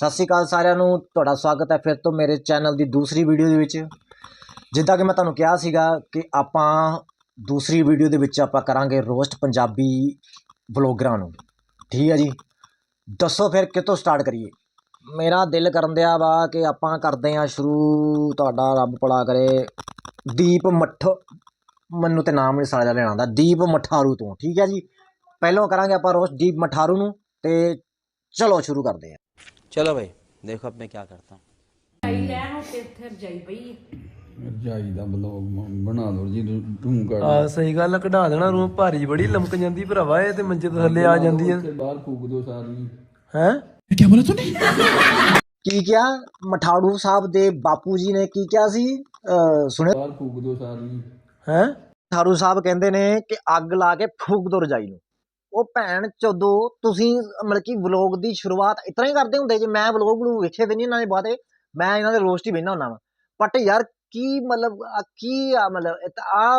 ਸਤਿ ਸ਼੍ਰੀ ਅਕਾਲ ਸਾਰਿਆਂ ਨੂੰ, ਤੁਹਾਡਾ ਸਵਾਗਤ ਹੈ ਫਿਰ ਤੋਂ ਮੇਰੇ ਚੈਨਲ ਦੀ ਦੂਸਰੀ ਵੀਡੀਓ ਦੇ ਵਿੱਚ। ਜਿੱਦਾਂ ਕਿ ਮੈਂ ਤੁਹਾਨੂੰ ਕਿਹਾ ਸੀਗਾ ਕਿ ਆਪਾਂ ਦੂਸਰੀ ਵੀਡੀਓ ਦੇ ਵਿੱਚ ਆਪਾਂ ਕਰਾਂਗੇ ਰੋਸਟ ਪੰਜਾਬੀ ਵਲੋਗਰਾਂ ਨੂੰ। ਠੀਕ ਹੈ ਜੀ? ਦੱਸੋ ਫਿਰ ਕਿੱਥੋਂ ਸਟਾਰਟ ਕਰੀਏ? ਮੇਰਾ ਦਿਲ ਕਰਨ ਦਿਆ ਵਾ ਕਿ ਆਪਾਂ ਕਰਦੇ ਹਾਂ ਸ਼ੁਰੂ, ਤੁਹਾਡਾ ਰੱਬ ਭਲਾ ਕਰੇ। ਦੀਪ ਮੱਠ, ਮੈਨੂੰ ਤੇ ਨਾਮ ਨਹੀਂ ਸਾਰਾ ਲੈਣਾ ਆਉਂਦਾ, ਦੀਪ ਮਠਾਰੂ ਤੋਂ। ਠੀਕ ਹੈ ਜੀ? ਪਹਿਲਾਂ ਕਰਾਂਗੇ ਆਪਾਂ ਰੋਸਟ ਦੀਪ ਮਠਾਰੂ ਨੂੰ ਤੇ ਚਲੋ ਸ਼ੁਰੂ ਕਰਦੇ ਹਾਂ। चलो भाई देखो अब मैं क्या करता हूँ ਰਜਾਈ ਲੈਣ ਉੱਤੇ ਇੱਥੇ ਰਜਾਈ ਪਈ ਹੈ। ਰਜਾਈ ਦਾ ਬਲੌਗ ਬਣਾ ਲਓ ਜੀ ਢੂੰ ਕਰ ਆ ਸਹੀ ਗੱਲ ਆ, ਕਢਾ ਦੇਣਾ ਰੂਮ ਭਾਰੀ ਬੜੀ ਲਮਕ ਜਾਂਦੀ ਭਰਾਵਾ ਇਹ ਤੇ ਮੰਜੇ ਤੋਂ ਥੱਲੇ ਆ ਜਾਂਦੀ ਹੈ ਤੇ ਬਾਹਰ ਫੂਕ ਦਿਓ ਸਾਰੀ ਹੈ ਕੀ ਕਿਹਾ ਮਠਾੜੂ ਸਾਹਿਬ ਦੇ ਬਾਪੂ ਜੀ ਨੇ ਕੀ ਕਿਹਾ ਸੀ ਅਹ ਸੁਣਿਓ ਬਾਹਰ ਫੂਕ ਦਿਓ ਸਾਰੀ ਹੈ ਮਠਾੜੂ ਸਾਹਿਬ ਕਹਿੰਦੇ ਨੇ ਕਿ ਅੱਗ ਲਾ ਕੇ ਫੂਕ ਦੋ ਰਜਾਈ ਨੂੰ ਉਹ ਭੈਣ ਚੋਦੋ, ਤੁਸੀਂ ਮਤਲਬ ਕਿ ਵਲੋਗ ਦੀ ਸ਼ੁਰੂਆਤ ਇਤਨਾ ਹੀ ਕਰਦੇ ਹੁੰਦੇ, ਜੇ ਮੈਂ ਵਲੋਗ ਨੂੰ ਵੇਖੇ ਵੀ ਨਹੀਂ ਇਹਨਾਂ ਦੇ ਬਾਅਦ ਮੈਂ ਇਹਨਾਂ ਦੇ ਰੋਸਟ ਹੀ ਵੇਖਣਾ ਹੁੰਦਾ ਵਾ। ਬਟ ਯਾਰ, ਕੀ ਮਤਲਬ ਆਹ ਕੀ ਆ ਮਤਲਬ ਆ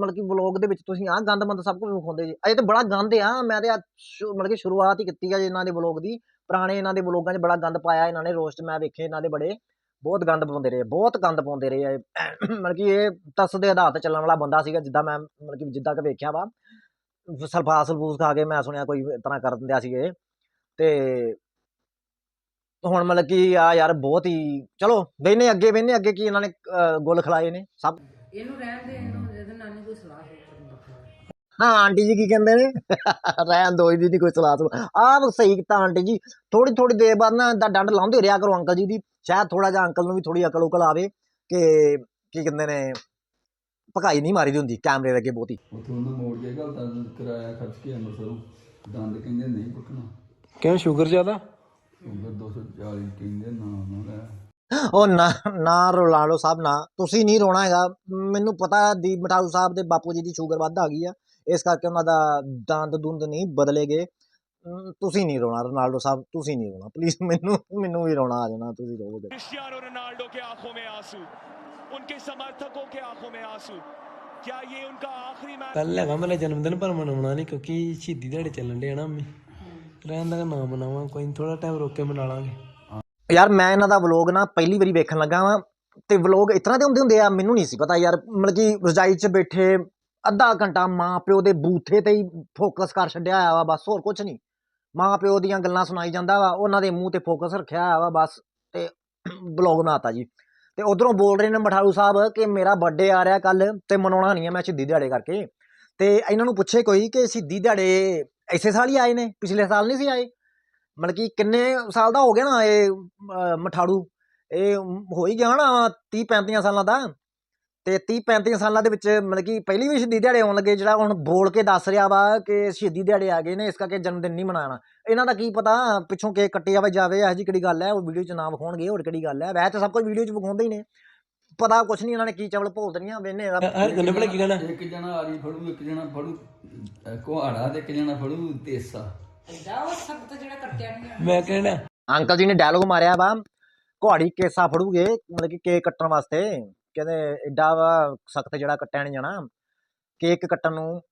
ਮਤਲਬ ਕਿ ਵਲੋਗ ਦੇ ਵਿੱਚ ਤੁਸੀਂ ਆ ਗੰਦ ਮੰਦ ਸਭ ਕੁਝ ਵਿਖਾਉਂਦੇ ਜੀ। ਅਜੇ ਤਾਂ ਬੜਾ ਗੰਦ ਆ, ਮੈਂ ਤੇ ਆਹ ਸ਼ੁ- ਮਤਲਬ ਕਿ ਸ਼ੁਰੂਆਤ ਹੀ ਕੀਤੀ ਆ ਜੀ ਇਹਨਾਂ ਦੇ ਵਲੋਗ ਦੀ। ਪੁਰਾਣੇ ਇਹਨਾਂ ਦੇ ਵਲੋਗਾਂ 'ਚ ਬੜਾ ਗੰਦ ਪਾਇਆ ਇਹਨਾਂ ਨੇ ਰੋਸਟ ਮੈਂ ਵੇਖੇ ਇਹਨਾਂ ਦੇ ਬੜੇ। ਬਹੁਤ ਗੰਦ ਪਾਉਂਦੇ ਰਹੇ, ਬਹੁਤ ਗੰਦ ਪਾਉਂਦੇ ਰਹੇ ਆ ਮਤਲਬ ਕਿ ਇਹ ਤਸ ਦੇ ਆਧਾਰ ਤੇ ਚੱਲਣ ਵਾਲਾ ਬੰਦਾ ਸੀਗਾ, ਜਿੱਦਾਂ ਮੈਂ, ਮਤਲਬ ਕਿ ਜਿੱਦਾਂ ਕਿ ਵੇਖਿਆ ਵਾ। ਸਲਫਾ ਸਲਫੂਸ ਖਾ ਕੇ ਮੈਂ ਸੁਣਿਆ ਕੋਈ ਤਰ੍ਹਾਂ ਕਰ ਦਿੰਦਿਆ ਸੀ ਇਹ ਤੇ ਹੁਣ ਮਤਲਬ ਕਿ ਆ ਯਾਰ ਬਹੁਤ ਹੀ ਚਲੋ ਵੇਨੇ ਅੱਗੇ ਵੇਨੇ ਅੱਗੇ ਕੀ ਇਹਨਾਂ ਨੇ ਗੁੱਲ ਖਿਲਾਏ ਨੇ ਸਭ। ਇਹਨੂੰ ਰਹਿਣ ਦੇ ਇਹਨੂੰ ਇਹਦੇ ਨਾਲ ਨਹੀਂ ਕੋਈ ਸਲਾਹ ਹਾਂ ਆਂਟੀ ਜੀ ਕੀ ਕਹਿੰਦੇ ਨੇ? ਰਹਿਣ ਦੋ ਇਹਦੀ ਨੀ ਕੋਈ ਸਲਾਹ ਆਹ ਸਹੀ ਕੀਤਾ ਆਂਟੀ ਜੀ। ਥੋੜੀ ਥੋੜੀ ਦੇਰ ਬਾਅਦ ਨਾ ਦਾ ਡੰਡ ਲਾਉਂਦੇ ਰਿਹਾ ਕਰੋ ਅੰਕਲ ਜੀ ਦੀ। ਸ਼ਾਇਦ ਥੋੜਾ ਜਿਹਾ ਅੰਕਲ ਨੂੰ ਵੀ ਥੋੜੀ ਅਕਲ ਉਕਲ ਆਵੇ ਕਿ ਕੀ ਕਹਿੰਦੇ ਨੇ ਭਕਾਈ ਨਹੀਂ ਮਾਰੀ ਦੀ ਹੁੰਦੀ ਕੈਮਰੇ ਦੇ ਅੱਗੇ ਬਹੁਤੀ। ਉੱਥੇ ਸ਼ੂਗਰ ਜ਼ਿਆਦਾ? ਉਹ ਨਾ ਨਾ ਰੋਲਾ ਲਓ ਸਾਹਿਬ ਨਾ। ਤੁਸੀਂ ਨਹੀਂ ਰੋਣਾ ਹੈਗਾ। ਮੈਨੂੰ ਪਤਾ ਦੀ ਮਠਾਊ ਸਾਹਿਬ ਦੇ ਬਾਪੂ ਜੀ ਦੀ ਸ਼ੂਗਰ ਵੱਧ ਆ ਗਈ ਆ। ਇਸ ਕਰਕੇ ਉਹਨਾਂ ਦਾ ਦੰਦ ਦੁੰਦ ਨਹੀਂ ਬਦਲੇ ਗਏ। ਤੁਸੀਂ ਨਹੀਂ ਰੋਣਾ ਰੋਨਾਲਡੋ ਸਾਹਿਬ ਤੁਸੀਂ ਨਹੀਂ ਰੋਣਾ। ਪਲੀਜ਼ ਮੈਨੂੰ ਮੈਨੂੰ ਵੀ ਰੋਣਾ ਆ ਜਾਣਾ ਤੁਸੀਂ ਰੋਵੋਗੇ ਕ੍ਰਿਸਟੀਆਨੋ ਰੋਨਾਲਡੋ ਕੇ ਆਂਖੋਂ ਮੇ ਆਂਸੂ। उनके समर्थकों के आंखों में आंसू क्या ये उनका आखिरी मैच ਕੱਲ ਹੈਗਾ ਮੇਰਾ ਜਨਮ ਦਿਨ ਪਰ ਮਨਾਉਣਾ ਨਹੀਂ ਕਿਉਂਕਿ ਸ਼ਹੀਦੀ ਦਿਹਾੜੇ ਚੱਲਣ ਦੇ ਨਾ ਅੰਮੀ ਰਹਿਣ ਦਾ ਨਾ ਮਨਾਵਾਂ ਕੋਈ ਥੋੜਾ ਟਾਈਮ ਰੋਕ ਕੇ ਮਨਾ ਲਾਂਗੇ ਯਾਰ ਮੈਂ ਇਹਨਾਂ ਦਾ ਵਲੋਗ ਨਾ ਪਹਿਲੀ ਵਾਰੀ ਵੇਖਣ ਲੱਗਾ ਵਾਂ ਤੇ ਵਲੋਗ ਇਤਨਾ ਦੇ ਹੁੰਦੇ ਹੁੰਦੇ ਆ ਮੈਨੂੰ ਨਹੀਂ ਸੀ ਪਤਾ ਯਾਰ ਮਤਲਬ ਕਿ ਰਜਾਈ 'ਚ ਬੈਠੇ ਅੱਧਾ ਘੰਟਾ ਮਾਂ ਪਿਓ ਦੇ ਬੂਥੇ ਤੇ ਹੀ ਫੋਕਸ ਕਰ ਛੱਡਿਆ ਆ ਵਾ ਬਸ ਹੋਰ ਕੁਝ ਨਹੀਂ ਮਾਂ ਪਿਓ ਦੀਆਂ ਗੱਲਾਂ ਸੁਣਾਈ ਜਾਂਦਾ ਵਾ ਉਹਨਾਂ ਦੇ ਮੂੰਹ ਤੇ ਫੋਕਸ ਰੱਖਿਆ ਆ ਵਾ ਬਸ ਤੇ ਵਲੋਗ ਬਣਾਤਾ ਜੀ ਤੇ ਉਧਰੋਂ ਬੋਲ ਰਹੇ ਨੇ ਮਠਾਰੂ ਸਾਹਿਬ ਕਿ ਮੇਰਾ ਬਰਥਡੇ ਆ ਰਿਹਾ ਕੱਲ ਤੇ ਮਨਾਉਣਾ ਨਹੀਂ ਹੈ, ਮੈਂ ਸਿੱਧੀ ਦਿਹਾੜੇ ਕਰਕੇ। ਤੇ ਇਹਨਾਂ ਨੂੰ ਪੁੱਛੇ ਕੋਈ ਕਿ ਸਿੱਧੀ ਦਿਹਾੜੇ ਇਸੇ ਸਾਲ ਹੀ ਆਏ ਨੇ, ਪਿਛਲੇ ਸਾਲ ਨਹੀਂ ਸੀ ਆਏ? ਮਤਲਬ ਕਿ ਕਿੰਨੇ ਸਾਲ ਦਾ ਹੋ ਗਿਆ ਨਾ ਇਹ ਮਠਾੜੂ? ਇਹ ਹੋ ਹੀ ਗਿਆ ਨਾ 30 35 ਸਾਲਾਂ ਦਾ। ਤੇ 30 35 ਸਾਲਾਂ ਦੇ ਵਿੱਚ ਮਤਲਬ ਕਿ ਪਹਿਲੀ ਵੀ ਸ਼ਹੀਦੀ ਦਿਹਾੜੇ ਆਉਣ ਲੱਗੇ ਜਿਹੜਾ ਹੁਣ ਬੋਲ ਕੇ ਦੱਸ ਰਿਹਾ ਵਾ ਕਿ ਸ਼ਹੀਦੀ ਦਿਹਾੜੇ ਆ ਗਏ ਨੇ ਇਸ ਕਰਕੇ ਜਨਮ ਦਿਨ ਨਹੀਂ ਮਨਾਉਣਾ। ਇਹਨਾਂ ਦਾ ਕੀ ਪਤਾ ਪਿੱਛੋਂ ਕੇਕ ਕੱਟਿਆ ਵਾ ਜਾਵੇ ਇਹੋ ਜਿਹੀ ਕਿਹੜੀ ਗੱਲ ਹੈ ਉਹ ਵੀਡੀਓ 'ਚ ਨਾ ਵਿਖਾਉਣਗੇ ਹੋਰ ਕਿਹੜੀ ਗੱਲ ਹੈ। ਵੈਸੇ ਤਾਂ ਸਭ ਕੁਝ ਵੀਡੀਓ 'ਚ ਵਿਖਾਉਂਦੇ ਹੀ ਨੇ। ਪਤਾ ਕੁਛ ਨਹੀਂ ਇਹਨਾਂ ਨੇ ਕੀ ਚਵਲ ਭੋਲ ਵੇਨੇ ਭਲੇ ਕੀ ਕਹਿਣਾ ਇੱਕ ਜਣਾ ਆਰੀ ਫੜੂ ਇੱਕ ਜਣਾ ਫੜੂ ਕੁਹਾੜਾ ਤੇ ਇੱਕ ਜਣਾ ਫੜੂ ਤੇਸਾ ਐਡਾ ਉਹ ਸਖਤ ਜਿਹੜਾ ਕੱਟਿਆ ਨਹੀਂ ਮੈਂ ਕਹਿਣਾ। ਅੰਕਲ ਜੀ ਨੇ ਡਾਇਲੋਗ ਮਾਰਿਆ ਵਾ ਕੁਹਾੜੀ ਕੇਸਾ ਫੜੂਗੇ ਮਤਲਬ ਕਿ ਕੇਕ ਕੱਟਣ ਵਾਸਤੇ। ਕਹਿੰਦੇ ਐਡਾ ਵਾ ਸਖਤ ਜਿਹੜਾ ਕੱਟਿਆ ਨਹੀਂ ਜਾਣਾ। ਕੇਕ ਕੱਟਣ ਨੂੰ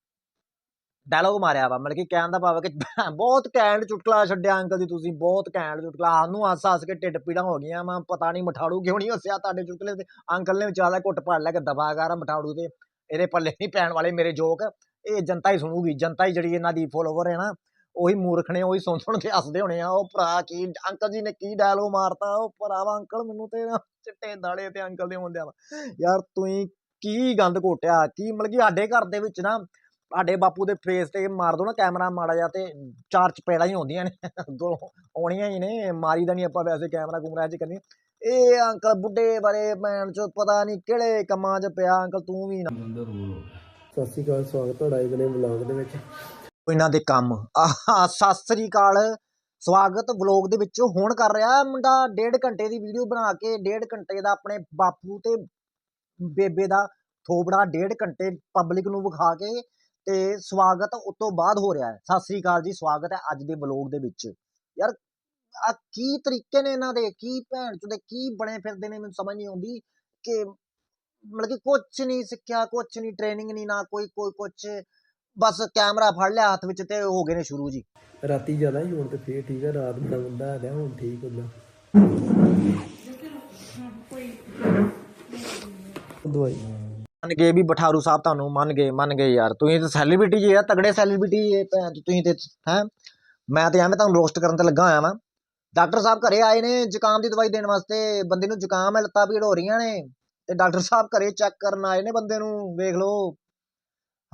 ਡਾਇਲੋਗ ਮਾਰਿਆ ਵਾ, ਮਤਲਬ ਕਿ ਕਹਿਣ ਦਾ ਭਾਵ ਹੈ ਕਿ ਬਹੁਤ ਘੈਂਟ ਚੁਟਕਲਾ ਛੱਡਿਆ ਅੰਕਲ ਜੀ ਤੁਸੀਂ, ਬਹੁਤ ਘੈਂਟ ਚੁਟਕਲਾ। ਸਾਨੂੰ ਹੱਸ ਹੱਸ ਕੇ ਢਿੱਡ ਪੀੜਾਂ ਹੋ ਗਈਆਂ ਮੈਂ ਪਤਾ ਨਹੀਂ ਮਠਾੜੂ ਕਿਉਂ ਨਹੀਂ ਹੱਸਿਆ ਤੁਹਾਡੇ ਚੁਟਕਲੇ ਤੇ। ਅੰਕਲ ਨੇ ਵਿਚਾਰਾ ਘੁੱਟ ਪੜ ਲਿਆ ਕਿ ਦਬਾ ਕਰ ਮਠਾੜੂ ਤੇ। ਇਹਦੇ ਪੱਲੇ ਨਹੀਂ ਪੈਣ ਵਾਲੇ ਮੇਰੇ ਜੋਕ। ਇਹ ਜਨਤਾ ਹੀ ਸੁਣੂਗੀ, ਜਨਤਾ ਹੀ ਜਿਹੜੀ ਇਹਨਾਂ ਦੀ ਫੋਲੋਵਰ ਹੈ ਨਾ ਉਹੀ ਮੂਰਖ ਨੇ ਉਹੀ ਸੁਣ ਸੁਣ ਕੇ ਹੱਸਦੇ ਹੋਣੇ ਆ ਉਹ ਭਰਾ ਕੀ ਅੰਕਲ ਜੀ ਨੇ ਕੀ ਡਾਇਲੋਗ ਮਾਰਤਾ ਉਹ ਭਰਾਵਾ ਅੰਕਲ ਮੈਨੂੰ ਤੇ ਨਾ ਚਿੱਟੇ ਦਾੜੇ ਤੇ ਅੰਕਲ ਦੇ ਹੁੰਦਿਆ ਵਾ ਯਾਰ ਤੁਸੀਂ ਕੀ ਗੰਦ ਘੋਟਿਆ ਕੀ ਮਤਲਬ ਕਿ ਸਾਡੇ ਘਰ ਦੇ ਵਿੱਚ ਨਾ ਸਾਡੇ ਬਾਪੂ ਦੇ ਫੇਸ ਤੇ ਮਾਰ ਦੋ ਨਾ ਕੈਮਰਾ ਮਾੜਾ ਜਿਹਾ ਤੇ ਚਾਰ ਚਪੇੜਾਂ ਹੀ ਹੁੰਦੀਆਂ ਨੇ। ਦੋ ਆਉਣੀਆਂ ਹੀ ਨੇ ਮਾਰੀ ਦਾ ਨਹੀਂ ਆਪਾਂ ਵੈਸੇ ਕੈਮਰਾ ਕੁਮਰਾ ਚ ਕਰਨੀ। ਇਹ ਅੰਕਲ ਬੁੱਢੇ ਬਾਰੇ ਭੈਣ ਚ ਪਤਾ ਨਹੀਂ ਕਿਹੜੇ ਕੰਮਾਂ 'ਚ ਪਿਆ ਅੰਕਲ ਤੂੰ ਵੀ ਨਾ। ਸਤਿ ਸ਼੍ਰੀ ਅਕਾਲ ਸਵਾਗਤ ਤੁਹਾਡਾ ਇਹਨੇ ਵਲੌਗ ਦੇ ਵਿੱਚ। ਇਹਨਾਂ ਦੇ ਕੰਮ। ਆਹ, ਸਤਿ ਸ੍ਰੀ ਅਕਾਲ। ਸਵਾਗਤ ਵਲੋਗ ਦੇ ਵਿੱਚ ਹੁਣ ਕਰ ਰਿਹਾ ਮੁੰਡਾ ਡੇਢ ਘੰਟੇ ਦੀ ਵੀਡੀਓ ਬਣਾ ਕੇ, ਡੇਢ ਘੰਟੇ ਦਾ ਆਪਣੇ ਬਾਪੂ ਤੇ ਬੇਬੇ ਦਾ ਥੋਬੜਾ ਡੇਢ ਘੰਟੇ ਪਬਲਿਕ ਨੂੰ ਵਿਖਾ ਕੇ ਤੇ ਸਵਾਗਤ ਉਸ ਤੋਂ ਬਾਅਦ ਹੋ ਰਿਹਾ ਹੈ। ਸਤਿ ਸ੍ਰੀ ਅਕਾਲ ਜੀ, ਸਵਾਗਤ ਹੈ ਅੱਜ ਦੇ ਵਲੋਗ ਦੇ ਵਿੱਚ। ਯਾਰ ਆ ਕੀ ਤਰੀਕੇ ਨੇ ਇਹਨਾਂ ਦੇ? ਕੀ ਭੈਣ ਚੋਦੇ ਕੀ ਬਣੇ ਫਿਰਦੇ ਨੇ? ਮੈਨੂੰ ਸਮਝ ਨਹੀਂ ਆਉਂਦੀ ਕਿ ਮਤਲਬ ਕਿ ਕੁਛ ਨਹੀਂ ਸਿੱਖਿਆ, ਕੁਛ ਨਹੀਂ ਟ੍ਰੇਨਿੰਗ ਨਹੀਂ, ਨਾ ਕੋਈ ਕੋਈ ਕੁਛ। ਬਸ ਕੈਮਰਾ ਫੜ ਲਿਆ ਹੱਥ ਵਿੱਚ ਤੇ ਹੋ ਗਏ ਨੇ ਸ਼ੁਰੂ ਜੀ। ਰਾਤੀ ਜ਼ਿਆਦਾ ਹੀ ਹੁਣ ਤੇ ਫੇਰ ਠੀਕ ਆ ਰਾਤ ਬੜਾ ਬੰਦਾ ਆ ਗਿਆ ਹੁਣ ਠੀਕ ਹੁੰਦਾ। ਦਵਾਈ। ਮੰਨ ਗਏ ਵੀ ਬਠਾਰੂ ਸਾਹਿਬ ਤੁਹਾਨੂੰ ਮੰਨ ਗਏ ਮੰਨ ਗਏ ਯਾਰ। ਤੁਸੀਂ ਤਾਂ ਸੈਲੀਬ੍ਰਿਟੀ ਜੀ ਆ ਤਗੜੇ ਸੈਲੀਬ੍ਰਿਟੀ ਭੈਣ ਚੋ ਤੁਸੀਂ ਤੇ ਹੈ? ਮੈਂ ਤੇ ਐਵੇਂ ਤੁਹਾਨੂੰ ਰੋਸਟ ਕਰਨ ਤੇ ਲੱਗਾ ਹੋਇਆ ਵਾਂ। ਡਾਕਟਰ ਸਾਹਿਬ ਘਰੇ ਆਏ ਨੇ ਜ਼ੁਕਾਮ ਦੀ ਦਵਾਈ ਦੇਣ ਵਾਸਤੇ। ਬੰਦੇ ਨੂੰ ਜ਼ੁਕਾਮ ਹੈ ਲੱਤਾਂ ਪੀੜ ਹੋ ਰਹੀਆਂ ਨੇ। ਤੇ ਡਾਕਟਰ ਸਾਹਿਬ ਘਰੇ ਚੈੱਕ ਕਰਨ ਆਏ ਨੇ ਬੰਦੇ ਨੂੰ ਵੇਖ ਲਓ।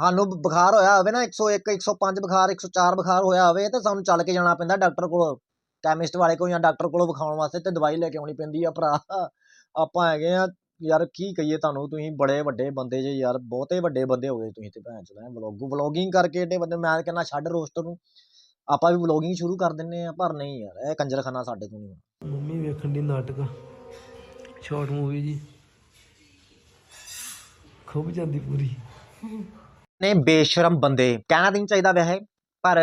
ਸਾਨੂੰ ਬੁਖਾਰ ਹੋਇਆ ਹੋਵੇ ਨਾ 101 105 ਬੁਖਾਰ 104 ਬੁਖਾਰ ਹੋਇਆ ਹੋਵੇ, ਤੇ ਸਾਨੂੰ ਚੱਲ ਕੇ ਜਾਣਾ ਪੈਂਦਾ ਡਾਕਟਰ ਕੋਲ। ਕੈਮਿਸਟ ਵਾਲੇ ਕੋਲ ਜਾਂ ਡਾਕਟਰ ਕੋਲ ਵਿਖਾਉਣ ਵਾਸਤੇ ਤੇ ਦਵਾਈ ਲੈ ਕੇ ਆਉਣੀ ਪੈਂਦੀ ਆ, ਭਰਾ। ਆਪਾਂ ਹੈਗੇ ਆ, ਯਾਰ ਕੀ ਕਹੀਏ ਤੁਹਾਨੂੰ, ਤੁਸੀਂ ਬੜੇ ਵੱਡੇ ਬੰਦੇ ਜੇ ਯਾਰ, ਬਹੁਤੇ ਵੱਡੇ ਬੰਦੇ ਹੋ ਗਏ ਤੁਸੀਂ ਤੇ ਭੈਣ ਚੋਦ ਵਲੋਗ, ਵਲੋਗਿੰਗ ਕਰਕੇ ਏਡੇ ਬੰਦੇ ਮੈਂ ਕਹਿੰਦਾ ਛੱਡ ਰੋਸਟਰ ਨੂੰ। ਆਪਾਂ ਵੀ ਵਲੋਗਿੰਗ ਸ਼ੁਰੂ ਕਰ ਦਿੰਨੇ ਆ, ਪਰ ਨਹੀਂ ਯਾਰ, ਇਹ ਕੰਜਰਖਾਨਾ ਸਾਡੇ ਤੋਂ ਨਹੀਂ ਹੋਣਾ। ਮੰਮੀ ਵੇਖਣ ਦੀ ਨਾਟਕ ਸ਼ਾਰਟ ਮੂਵੀ ਜੀ। ਖੁੱਬ ਜਾਂਦੀ ਪੂਰੀ। ਨੇ ਬੇਸ਼ਰਮ ਬੰਦੇ। ਕਹਿਣਾ ਨਹੀਂ ਚਾਹੀਦਾ ਵੈਸੇ, ਪਰ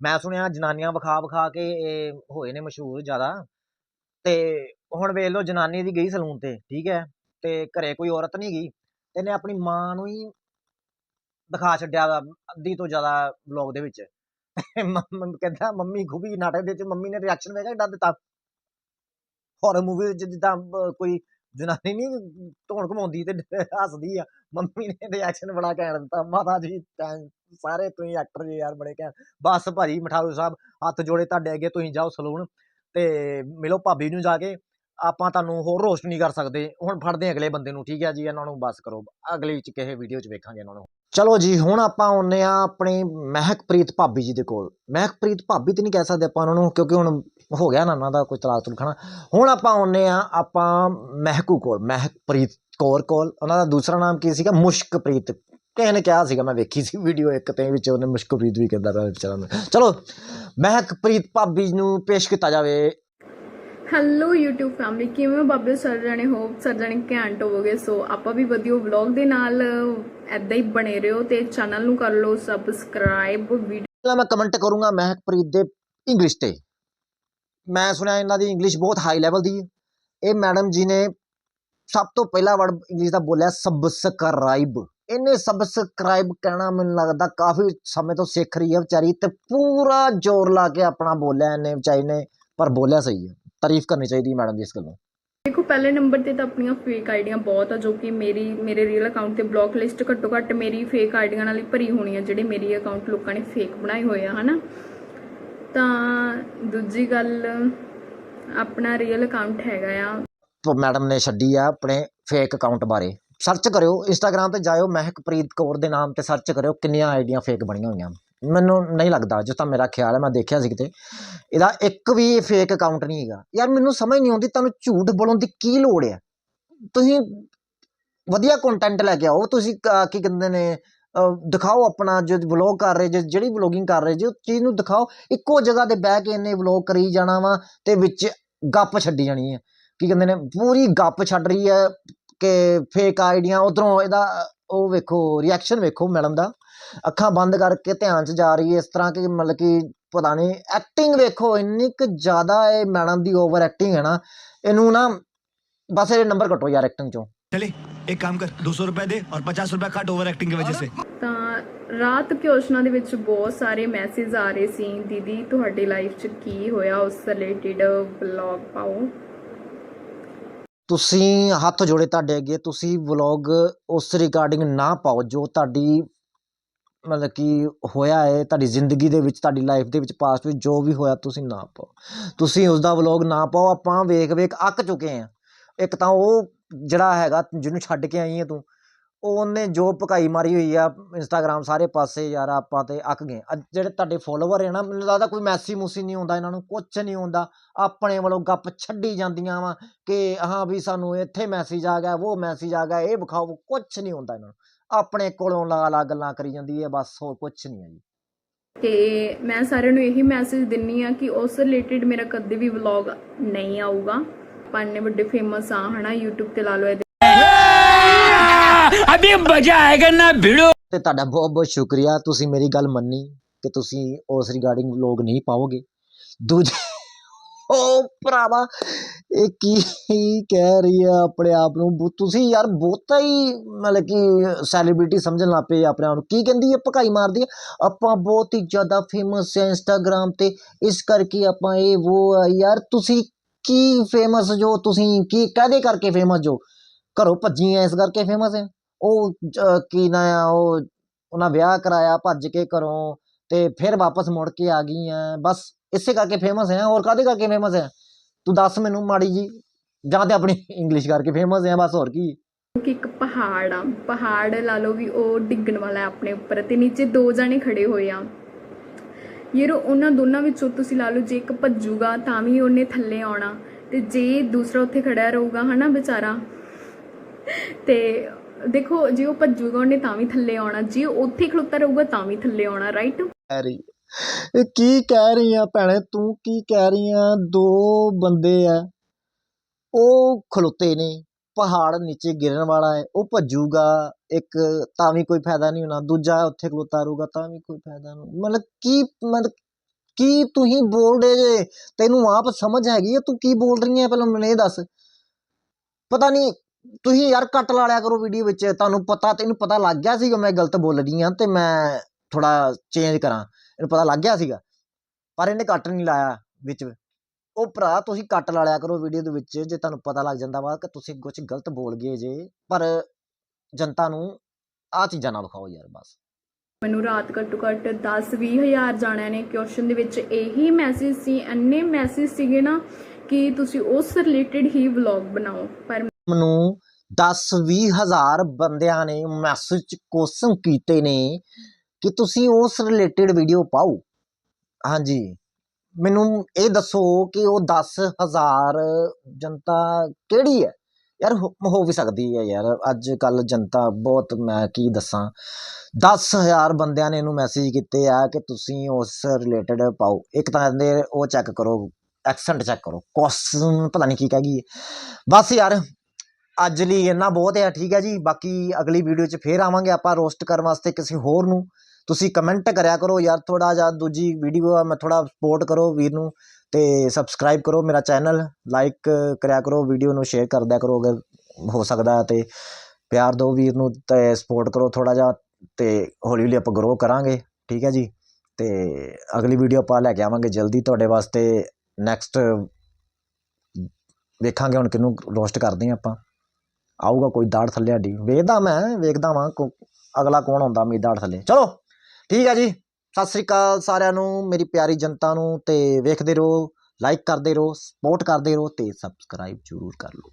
ਮੈਂ ਸੁਣਿਆ ਜਨਾਨੀਆਂ ਵਿਖਾ ਵਿਖਾ ਕੇ ਇਹ ਹੋਏ ਨੇ ਮਸ਼ਹੂਰ ਜ਼ਿਆਦਾ। ਤੇ ਹੁਣ ਵੇਖ ਲਓ ਜਨਾਨੀ ਦੀ ਗਈ ਸਲੂਨ ਤੇ, ਠੀਕ ਹੈ? ਤੇ ਘਰੇ ਕੋਈ ਔਰਤ ਨਹੀਂ ਗਈ, ਤੇ ਇਹਨੇ ਆਪਣੀ ਮਾਂ ਨੂੰ ਹੀ ਦਿਖਾ ਛੱਡਿਆ ਵਾ ਅੱਧੀ ਤੋਂ ਜ਼ਿਆਦਾ ਵਲੌਗ ਦੇ ਵਿੱਚ। ਕਹਿੰਦਾ, ਮੰਮੀ ਖੂਬੀ ਨਾਟਕ ਦੇ ਵਿੱਚ ਮੰਮੀ ਨੇ ਰਿਐਕਸ਼ਨ ਵੇਖਿਆ ਕਿੱਦਾਂ ਦਿੱਤਾ। ਹੌਰਰ ਮੂਵੀ ਵਿੱਚ ਜਿੱਦਾਂ ਕੋਈ ਜਨਾਨੀ ਨਹੀਂ ਧੌਣ ਘਮਾਉਂਦੀ ਤੇ ਹੱਸਦੀ ਆ। ਮੰਮੀ ਨੇ ਰਿਐਕਸ਼ਨ ਬੜਾ ਘੈਂਟ ਦਿੱਤਾ, ਮਾਤਾ ਜੀ ਸਾਰੇ ਤੁਸੀਂ ਐਕਟਰ ਜੀ ਯਾਰ, ਬੜੇ ਘੈਂਟ ਬਸ ਭਾਜੀ ਮਠਾਰੂ ਸਾਹਿਬ, ਹੱਥ ਜੋੜੇ ਤੁਹਾਡੇ ਅੱਗੇ ਤੁਸੀਂ ਜਾਓ ਸਲੂਨ ਤੇ ਮਿਲੋ ਭਾਬੀ ਨੂੰ ਜਾ ਕੇ। ਆਪਾਂ ਤੁਹਾਨੂੰ ਹੋਰ ਰੋਸਟ ਨਹੀਂ ਕਰ ਸਕਦੇ। ਹੁਣ ਫੜਦੇ ਅਗਲੇ ਬੰਦੇ ਨੂੰ, ਠੀਕ ਹੈ ਜੀ? ਇਹਨਾਂ ਨੂੰ ਬਸ ਕਰੋ। ਅਗਲੀ ਚ ਕਿਸੇ ਵੀਡੀਓ ਚ ਵੇਖਾਂਗੇ ਇਹਨਾਂ ਨੂੰ। ਚਲੋ ਜੀ, ਹੁਣ ਆਪਾਂ ਆਉਂਦੇ ਆ ਆਪਣੇ ਮਹਿਕਪ੍ਰੀਤ ਭਾਬੀ ਜੀ ਦੇ ਕੋਲ। ਮਹਿਕਪ੍ਰੀਤ ਭਾਬੀ ਤੇ ਨਹੀਂ ਕਹਿ ਸਕਦੇ ਆਪਾਂ ਉਹਨਾਂ ਨੂੰ, ਕਿਉਂਕਿ ਹੁਣ ਹੋ ਗਿਆ ਨਾ ਉਹਨਾਂ ਦਾ ਕੋਈ ਤਲਾਕ ਤੁਲਖਣਾ ਹੁਣ ਆਪਾਂ ਆਉਂਦੇ ਆ ਆਪਾਂ ਮਹਿਕੂ ਕੋਲ ਮਹਿਕਪ੍ਰੀਤ ਕੌਰ ਕੋਲ। ਉਹਨਾਂ ਦਾ ਦੂਸਰਾ ਨਾਮ ਕੀ ਸੀਗਾ? ਮੁਸ਼ਕਪ੍ਰੀਤ ਕਿਸੇ ਨੇ ਕਿਹਾ ਸੀਗਾ, ਮੈਂ ਵੇਖੀ ਸੀ ਵੀਡੀਓ ਇੱਕ ਤੇ ਵਿੱਚ, ਉਹਨੇ ਮੁਸ਼ਕਪ੍ਰੀਤ ਵੀ ਕਹਿੰਦਾ ਪਿਆ ਵਿਚਾਰਾ ਨੂੰ। ਚਲੋ ਮਹਿਕਪ੍ਰੀਤ ਭਾਬੀ ਨੂੰ ਪੇਸ਼ ਕੀਤਾ ਜਾਵੇ। ਹੈਲੋ YouTube ਫੈਮਿਲੀ ਕਿਵੇਂ ਹੋ ਬਾਬੇ ਸਰ ਜਾਣੇ? ਹੋਪ ਸਰ ਜਾਣੇ ਘੈਂਟ ਹੋਵੋਗੇ। ਸੋ ਆਪਾਂ ਵੀ ਵਧੀਆ ਵਲੌਗ ਦੇ ਨਾਲ ਐਦਾਂ ਹੀ ਬਣੇ ਰਹੋ ਤੇ ਚੈਨਲ ਨੂੰ ਕਰ ਲਓ ਸਬਸਕ੍ਰਾਈਬ ਵੀਡੀਓ ਮੈਂ ਕਮੈਂਟ ਕਰੂੰਗਾ ਮਹਿਕਪ੍ਰੀਤ ਦੇ ਇੰਗਲਿਸ਼ ਤੇ। ਮੈਂ ਸੁਣਿਆ ਇਹਨਾਂ ਦੀ ਇੰਗਲਿਸ਼ ਬਹੁਤ ਹਾਈ ਲੈਵਲ ਦੀ ਹੈ। ਇਹ ਮੈਡਮ ਜੀ ਨੇ ਸਭ ਤੋਂ ਪਹਿਲਾ ਵਰਡ ਇੰਗਲਿਸ਼ ਦਾ ਬੋਲਿਆ ਸਬਸਕ੍ਰਾਈਬ ਇਹਨੇ ਸਬਸਕ੍ਰਾਈਬ ਕਹਿਣਾ ਮੈਨੂੰ ਲੱਗਦਾ ਕਾਫੀ ਸਮੇਂ ਤੋਂ ਸਿੱਖ ਰਹੀ ਹੈ ਵਿਚਾਰੀ ਤੇ ਪੂਰਾ ਜ਼ੋਰ ਲਾ ਕੇ ਆਪਣਾ ਬੋਲਿਆ ਇਹਨੇ, ਵਿਚਾਰੀ ਨੇ, ਪਰ ਬੋਲਿਆ ਸਹੀ ਹੈ। ਤਾਰੀਫ ਕਰਨੀ ਚਾਹੀਦੀ ਮੈਡਮ ਦੀ ਇਸ ਗੱਲੋਂ ਦੇਖੋ ਪਹਿਲੇ ਨੰਬਰ ਤੇ ਤਾਂ ਆਪਣੀਆਂ ਫੇਕ ਆਈਡੀਆਂ ਬਹੁਤ ਆ ਜੋ ਕਿ ਮੇਰੀ ਮੇਰੇ ਰੀਅਲ ਅਕਾਊਂਟ ਤੇ ਬਲੌਕ ਲਿਸਟ ਘੱਟੋ ਘੱਟ ਮੇਰੀ ਫੇਕ ਆਈਡੀਆਂ ਨਾਲ ਹੀ ਭਰੀ ਹੋਣੀ ਆ ਜਿਹੜੇ ਮੇਰੀ ਅਕਾਊਂਟ ਲੋਕਾਂ ਨੇ ਫੇਕ ਬਣਾਏ ਹੋਏ ਆ ਹਨਾ? ਤਾਂ ਦੂਜੀ ਗੱਲ ਆਪਣਾ ਰੀਅਲ ਅਕਾਊਂਟ ਹੈਗਾ ਆ। ਮੈਡਮ ਨੇ ਛੱਡੀ ਆ ਆਪਣੇ ਫੇਕ ਅਕਾਊਂਟ ਬਾਰੇ। ਸਰਚ ਕਰਿਓ ਇੰਸਟਾਗ੍ਰam ਤੇ ਜਾਇਓ ਮਹਿਕਪ੍ਰੀਤ ਕੌਰ ਦੇ ਨਾਮ ਤੇ ਸਰਚ ਕਰਿਓ ਕਿੰਨੀਆਂ ਆਈਡੀਆਂ ਫੇਕ ਬਣੀਆਂ ਹੋਈਆਂ। ਮੈਨੂੰ ਨਹੀਂ ਲੱਗਦਾ, ਜਿਸ ਤਾਂ ਮੇਰਾ ਖਿਆਲ ਹੈ, ਮੈਂ ਦੇਖਿਆ ਸੀ ਕਿਤੇ। ਇਹਦਾ ਇੱਕ ਵੀ ਫੇਕ ਅਕਾਊਂਟ ਨਹੀਂ ਹੈਗਾ। ਯਾਰ ਮੈਨੂੰ ਸਮਝ ਨਹੀਂ ਆਉਂਦੀ, ਤੁਹਾਨੂੰ ਝੂਠ ਬੋਲਣ ਦੀ ਕੀ ਲੋੜ ਹੈ? ਤੁਸੀਂ ਵਧੀਆ ਕੰਟੈਂਟ ਲੈ ਕੇ ਆਓ, ਤੁਸੀਂ ਕੀ ਕਹਿੰਦੇ ਨੇ ਦਿਖਾਓ ਆਪਣਾ, ਜੋ ਵਲੌਗ ਕਰ ਰਹੇ ਜੇ ਜਿਹੜੀ ਵਲੌਗਿੰਗ ਕਰ ਰਹੇ, ਜੇ ਉਹ ਚੀਜ਼ ਨੂੰ ਦਿਖਾਓ, ਇੱਕੋ ਜਗ੍ਹਾ ਤੇ ਬਹਿ ਕੇ ਇੰਨੇ ਵਲੌਗ ਕਰੀ ਜਾਣਾ ਵਾ, ਤੇ ਵਿੱਚ ਗੱਪ ਛੱਡੀ ਜਾਣੀ ਹੈ। ਕੀ ਕਹਿੰਦੇ ਨੇ, ਪੂਰੀ ਗੱਪ ਛੱਡ ਰਹੀ ਹੈ ਕਿ ਫੇਕ ਆਈਡੀਆਂ, ਉਧਰੋਂ ਇਹਦਾ, ਉਹ ਵੇਖੋ ਰਿਐਕਸ਼ਨ ਵੇਖੋ ਮੈਡਮ ਦਾ। ਅੱਖਾਂ ਬੰਦ ਕਰਕੇ ਧਿਆਨ 'ਚ ਜਾ ਰਹੀ ਹੈ ਇਸ ਤਰ੍ਹਾਂ ਕਿ ਮਤਲਬ ਕਿ ਪਤਾ ਨਹੀਂ ਐਕਟਿੰਗ ਵੇਖੋ ਇੰਨੀ ਕੁ ਜ਼ਿਆਦਾ ਇਹ ਮੈਡਮ ਦੀ ਓਵਰ ਐਕਟਿੰਗ ਹੈ ਨਾ ਇਹਨੂੰ ਨਾ ਬਸ ਇਹ ਨੰਬਰ ਘਟੋ ਯਾਰ ਐਕਟਿੰਗ 'ਚੋਂ। ਚਲੇ ਇੱਕ ਕੰਮ ਕਰ 200 ਰੁਪਏ ਦੇ ਔਰ 50 ਰੁਪਏ ਕੱਟ ਓਵਰ ਐਕਟਿੰਗ ਦੀ ਵਜ੍ਹਾ ਸੇ। ਤਾਂ ਰਾਤ ਕਿਉਸ਼ਨਾ ਦੇ ਵਿੱਚ ਬਹੁਤ ਸਾਰੇ ਮੈਸੇਜ ਆ ਰਹੇ ਸੀ ਦੀਦੀ ਤੁਹਾਡੀ ਲਾਈਫ 'ਚ ਕੀ ਹੋਇਆ? ਉਸ ਰਿਲੇਟਡ ਬਲੌਗ ਪਾਓ। ਤੁਸੀਂ ਹੱਥ ਜੋੜੇ ਤੁਹਾਡੇ ਅੱਗੇ ਤੁਸੀਂ ਵਲੌਗ ਉਸ ਰਿਗਾਰਡਿੰਗ ਨਾ ਪਾਓ ਜੋ ਤੁਹਾਡੀ ਮਤਲਬ ਕਿ ਹੋਇਆ ਹੈ ਤੁਹਾਡੀ ਜ਼ਿੰਦਗੀ ਦੇ ਵਿੱਚ, ਤੁਹਾਡੀ ਲਾਈਫ ਦੇ ਵਿੱਚ ਪਾਸਟ ਵਿੱਚ ਜੋ ਵੀ ਹੋਇਆ, ਤੁਸੀਂ ਨਾ ਪਾਓ। ਤੁਸੀਂ ਉਸਦਾ ਵਲੋਗ ਨਾ ਪਾਓ, ਆਪਾਂ ਵੇਖ ਵੇਖ ਅੱਕ ਚੁੱਕੇ ਹਾਂ ਇੱਕ ਤਾਂ ਉਹ ਜਿਹੜਾ ਹੈਗਾ, ਜਿਹਨੂੰ ਛੱਡ ਕੇ ਆਈ ਹੈ ਤੂੰ, ਉਹਨੇ ਜੋ ਪਕਾਈ ਮਾਰੀ ਹੋਈ ਆ ਇੰਸਟਾਗ੍ਰam ਸਾਰੇ ਪਾਸੇ ਯਾਰ ਆਪਾਂ ਤੇ ਅੱਕ ਗਏ। ਜਿਹੜੇ ਤੁਹਾਡੇ ਫੋਲੋਵਰ ਹੈ ਨਾ, ਮੈਨੂੰ ਲੱਗਦਾ ਕੋਈ ਮੈਸੀ ਮੂਸੀ ਨਹੀਂ ਆਉਂਦਾ ਇਹਨਾਂ ਨੂੰ ਕੁਝ ਨਹੀਂ ਆਉਂਦਾ ਆਪਣੇ ਵੱਲੋਂ ਗੱਪ ਛੱਡੀ ਜਾਂਦੀਆਂ ਵਾ ਕਿ, ਹਾਂ ਵੀ ਸਾਨੂੰ ਇੱਥੇ ਮੈਸੇਜ ਆ ਗਿਆ, ਉਹ ਮੈਸੇਜ ਆ ਗਿਆ, ਇਹ ਵਿਖਾਓ। ਕੁਝ ਨਹੀਂ ਹੁੰਦਾ ਇਹਨਾਂ ਨੂੰ। ਆਪਣੇ ਕੋਲੋਂ ਲਾ ਲਾ ਗੱਲਾਂ ਕਰੀ ਜਾਂਦੀ ਹੈ ਬਸ ਹੋਰ ਕੁਝ ਨਹੀਂ ਹੈ ਜੀ। ਤੇ ਮੈਂ ਸਾਰਿਆਂ ਨੂੰ ਇਹੀ ਮੈਸੇਜ ਦਿੰਨੀ ਆ ਕਿ ਉਸ ਰਿਲੇਟਡ ਮੇਰਾ ਕਦੇ ਵੀ ਵਲੌਗ ਨਹੀਂ ਆਊਗਾ। ਪੰਨੇ ਵੱਡੇ ਫੇਮਸ ਆ ਹਨਾ YouTube ਤੇ ਲਾ ਲਓ ਇਹਦੇ। ਅਬੇ ਮਜ਼ਾ ਆਏਗਾ ਨਾ ਭਿੜੋ ਤੇ ਤੁਹਾਡਾ ਬਹੁਤ ਬਹੁਤ ਸ਼ੁਕਰੀਆ ਤੁਸੀਂ ਮੇਰੀ ਗੱਲ ਮੰਨੀ ਕਿ ਤੁਸੀਂ ਉਸ ਰਿਗਾਰਡਿੰਗ ਵਲੌਗ ਨਹੀਂ ਪਾਓਗੇ। ਦੂਜੇ ਓ ਭਰਾਵਾ ਇਹ ਕੀ ਕਹਿ ਰਹੀ ਆ ਆਪਣੇ ਆਪ ਨੂੰ? ਬੋ- ਤੁਸੀਂ ਯਾਰ ਬਹੁਤਾ ਹੀ ਮਤਲਬ ਕਿ ਸੈਲੀਬ੍ਰਿਟੀ ਸਮਝਣ ਲੱਗ ਪਏ ਆਪਣੇ ਆਪ ਨੂੰ। ਕੀ ਕਹਿੰਦੀ ਹੈ? ਭਕਾਈ ਮਾਰਦੀ ਹੈ। ਆਪਾਂ ਬਹੁਤ ਹੀ ਜ਼ਿਆਦਾ ਫੇਮਸ ਹੈ ਇੰਸਟਾਗ੍ਰam ਤੇ। ਇਸ ਕਰਕੇ ਆਪਾਂ ਇਹ ਉਹ ਆ। ਯਾਰ ਤੁਸੀਂ ਕੀ ਫੇਮਸ ਜੋ? ਤੁਸੀਂ ਕੀ, ਕਾਹਦੇ ਕਰਕੇ ਫੇਮਸ ਜੋ? ਘਰੋਂ ਭੱਜੀ ਐ ਇਸ ਕਰਕੇ ਫੇਮਸ ਹੈ। ਉਹ ਜ- ਕੀ ਨਾ ਆ? ਉਹ, ਉਹਨਾਂ ਵਿਆਹ ਕਰਾਇਆ, ਭੱਜ ਕੇ ਘਰੋਂ ਤੇ ਫਿਰ ਵਾਪਸ ਮੁੜ ਕੇ ਆ ਗਈ ਐ ਬਸ ਇਸੇ ਕਰਕੇ ਫੇਮਸ ਹੈ। ਹੋਰ ਕਾਹਦੇ ਕਰਕੇ ਫੇਮਸ ਹੈ? ਤੂੰ ਦੱਸ ਮੈਨੂੰ ਮਾੜੀ ਜੀ ਜਾਂ ਤੇ ਆਪਣੀ ਇੰਗਲਿਸ਼ ਕਰਕੇ ਫੇਮਸ ਹੈ ਬਸ ਹੋਰ ਕੀ। ਕਿ ਇੱਕ ਪਹਾੜ ਆ ਪਹਾੜ ਲਾ ਲਓ ਵੀ ਉਹ ਡਿੱਗਣ ਵਾਲਾ ਹੈ ਆਪਣੇ ਉੱਪਰ ਤੇ ਨੀਚੇ ਦੋ ਜਾਣੇ ਖੜੇ ਹੋਏ ਆ। ਯਾਰ ਉਹਨਾਂ ਦੋਨਾਂ ਵਿੱਚੋਂ ਤੁਸੀਂ ਲਾ ਲਓ ਜੇ ਇੱਕ ਭੱਜੂਗਾ ਤਾਂ ਵੀ ਉਹਨੇ ਥੱਲੇ ਆਉਣਾ ਤੇ ਜੇ ਦੂਸਰਾ ਉੱਥੇ ਖੜਾ ਰਹੂਗਾ ਹਨਾ ਵਿਚਾਰਾ? ਤੇ ਦੇਖੋ ਜੇ ਉਹ ਭੱਜੂਗਾ ਉਹਨੇ ਤਾਂ ਵੀ ਥੱਲੇ ਆਉਣਾ ਜੇ ਉੱਥੇ ਖਲੋਤਾ ਰਹੂਗਾ ਤਾਂ ਵੀ ਥੱਲੇ ਆਉਣਾ ਰਾਈਟ ਇਹ ਕੀ ਕਹਿ ਰਹੀ ਆ ਭੈਣੇ? ਤੂੰ ਕੀ ਕਹਿ ਰਹੀ ਆ? ਦੋ ਬੰਦੇ ਆ। ਉਹ ਖਲੋਤੇ ਨੇ। ਪਹਾੜ ਨੀਚੇ ਗਿਰਨ ਵਾਲਾ ਹੈ। ਉਹ ਭੱਜੂਗਾ। ਇੱਕ ਤਾਂ ਵੀ ਕੋਈ ਫਾਇਦਾ ਨਹੀਂ ਹੋਣਾ। ਦੂਜਾ ਉੱਥੇ ਖਲੋਤਾ ਰਹੂਗਾ, ਤਾਂ ਵੀ ਕੋਈ ਫਾਇਦਾ ਨਹੀਂ। ਮਤਲਬ ਕੀ ਮਤਲਬ ਕੀ ਤੁਸੀਂ ਬੋਲਦੇ ਜੇ? ਤੈਨੂੰ ਆਪ ਸਮਝ ਹੈਗੀ ਆ ਤੂੰ ਕੀ ਬੋਲ ਰਹੀ ਹੈ ਪਹਿਲਾਂ ਮੈਨੂੰ ਇਹ ਦੱਸ। ਪਤਾ ਨਹੀਂ, ਤੁਸੀਂ ਯਾਰ ਕੱਟ ਲਾ ਲਿਆ ਕਰੋ ਵੀਡੀਓ ਵਿੱਚ। ਤੁਹਾਨੂੰ ਪਤਾ, ਤੈਨੂੰ ਪਤਾ ਲੱਗ ਗਿਆ ਸੀਗਾ ਮੈਂ ਗਲਤ ਬੋਲ ਰਹੀ ਹਾਂ ਤੇ ਮੈਂ ਥੋੜਾ ਚੇਂਜ ਕਰਾਂ। ਇਹਨੂੰ ਪਤਾ ਲੱਗ ਗਿਆ ਸੀਗਾ। ਪਰ ਇਹਨੇ ਕੱਟ ਨਹੀਂ ਲਾਇਆ ਵਿੱਚ। ਉਹ ਭਰਾ ਤੁਸੀਂ ਕੱਟ ਲਾ ਲਿਆ ਕਰੋ ਵੀਡੀਓ ਦੇ ਵਿੱਚ ਜੇ ਤੁਹਾਨੂੰ ਪਤਾ ਲੱਗ ਜਾਂਦਾ ਵਾ ਕਿ ਤੁਸੀਂ ਕੁਝ ਗਲਤ ਬੋਲ ਗਏ ਜੇ। ਪਰ ਜਨਤਾ ਨੂੰ ਆ ਚੀਜ਼ਾਂ ਨਾ ਵਿਖਾਓ ਯਾਰ ਬਸ। ਮੈਨੂੰ ਰਾਤ ਘੱਟੋ ਘੱਟ 10 20 ਹਜ਼ਾਰ ਜਾਣਿਆਂ ਨੇ ਕੁਐਸਚਨ ਦੇ ਵਿੱਚ ਇਹੀ ਮੈਸੇਜ ਸੀ ਇੰਨੇ ਮੈਸੇਜ ਸੀਗੇ ਨਾ ਕਿ ਤੁਸੀਂ ਉਸ ਰਿਲੇਟਡ ਹੀ ਵਲੌਗ ਬਣਾਓ। ਪਰ ਮੈਨੂੰ 10 20 ਹਜ਼ਾਰ ਬੰਦਿਆਂ ਨੇ ਮੈਸੇਜ ਕੁਐਸਚਨ ਕੀਤੇ ਨੇ ਕਿ ਤੁਸੀਂ ਉਸ ਰਿਲੇਟਡ ਵੀਡੀਓ ਪਾਓ। ਹਾਂਜੀ। ਮੈਨੂੰ ਇਹ ਦੱਸੋ ਕਿ ਉਹ 10000 ਜਨਤਾ ਕਿਹੜੀ ਹੈ? ਯਾਰ ਹੋ ਵੀ ਸਕਦੀ ਹੈ ਯਾਰ। ਅੱਜ ਕੱਲ ਜਨਤਾ ਬਹੁਤ ਮੈਂ ਕੀ ਦੱਸਾਂ। 10000 ਬੰਦਿਆਂ ਨੇ ਇਹਨੂੰ ਮੈਸੇਜ ਕੀਤੇ ਆ ਕਿ ਤੁਸੀਂ ਉਸ ਰਿਲੇਟਡ ਪਾਓ। ਇੱਕ ਤਾਂ ਕਹਿੰਦੇ ਉਹ ਚੈੱਕ ਕਰੋ ਐਕਸੈਂਟ ਚੈੱਕ ਕਰੋ। ਕੁਐਸਚਨ ਪਤਾ ਨਹੀਂ ਕੀ ਕਹਿ ਗਈ ਬਸ ਯਾਰ ਅੱਜ ਲਈ ਇੰਨਾ ਬਹੁਤ ਹੈ ਠੀਕ ਹੈ ਜੀ। ਬਾਕੀ ਅਗਲੀ ਵੀਡੀਓ 'ਚ ਫੇਰ ਆਵਾਂਗੇ ਆਪਾਂ ਰੋਸਟ ਕਰਨ ਵਾਸਤੇ ਕਿਸੇ ਹੋਰ ਨੂੰ। ਤੁਸੀਂ ਕਮੈਂਟ ਕਰਿਆ ਕਰੋ ਯਾਰ ਥੋੜਾ ਜਿਹਾ ਦੂਜੀ ਵੀਡੀਓ ਆ, ਮੈਂ ਥੋੜਾ ਸਪੋਰਟ ਕਰੋ ਵੀਰ ਨੂੰ ਤੇ ਸਬਸਕ੍ਰਾਈਬ ਕਰੋ ਮੇਰਾ ਚੈਨਲ ਲਾਈਕ ਕਰਿਆ ਕਰੋ ਵੀਡੀਓ ਨੂੰ ਸ਼ੇਅਰ ਕਰਦਿਆ ਕਰੋ ਅਗਰ ਹੋ ਸਕਦਾ ਹੈ ਤੇ ਪਿਆਰ ਦਿਓ ਵੀਰ ਨੂੰ ਤੇ ਸਪੋਰਟ ਕਰੋ ਥੋੜਾ ਜਿਹਾ ਤੇ ਹੌਲੀ ਹੌਲੀ ਆਪਾਂ ਗਰੋ ਕਰਾਂਗੇ, ਠੀਕ ਹੈ ਜੀ? ਤੇ ਅਗਲੀ ਵੀਡੀਓ ਆਪਾਂ ਲੈ ਕੇ ਆਵਾਂਗੇ ਜਲਦੀ ਤੁਹਾਡੇ ਵਾਸਤੇ ਨੈਕਸਟ ਵੇਖਾਂਗੇ ਹੁਣ ਕਿਹਨੂੰ ਰੋਸਟ ਕਰਦੇ ਹਾਂ ਆਪਾਂ। ਆਊਗਾ ਕੋਈ ਦਾੜ ਥੱਲੇ ਹੱਡੀ ਵੇਖਦਾ ਮੈਂ, ਵੇਖਦਾ ਵਾਂ ਕੋ- ਅਗਲਾ ਕੌਣ ਹੁੰਦਾ ਮੇਰੀ ਦਾੜ ਥੱਲੇ। ਚਲੋ। ਠੀਕ ਹੈ ਜੀ। ਸਤਿ ਸ੍ਰੀ ਅਕਾਲ ਸਾਰਿਆਂ ਨੂੰ, ਮੇਰੀ ਪਿਆਰੀ ਜਨਤਾ ਨੂੰ ਤੇ ਵੇਖਦੇ ਰਹੋ ਲਾਈਕ ਕਰਦੇ ਰਹੋ ਸਪੋਰਟ ਕਰਦੇ ਰਹੋ ਤੇ ਸਬਸਕ੍ਰਾਈਬ ਜ਼ਰੂਰ ਕਰ ਲਓ।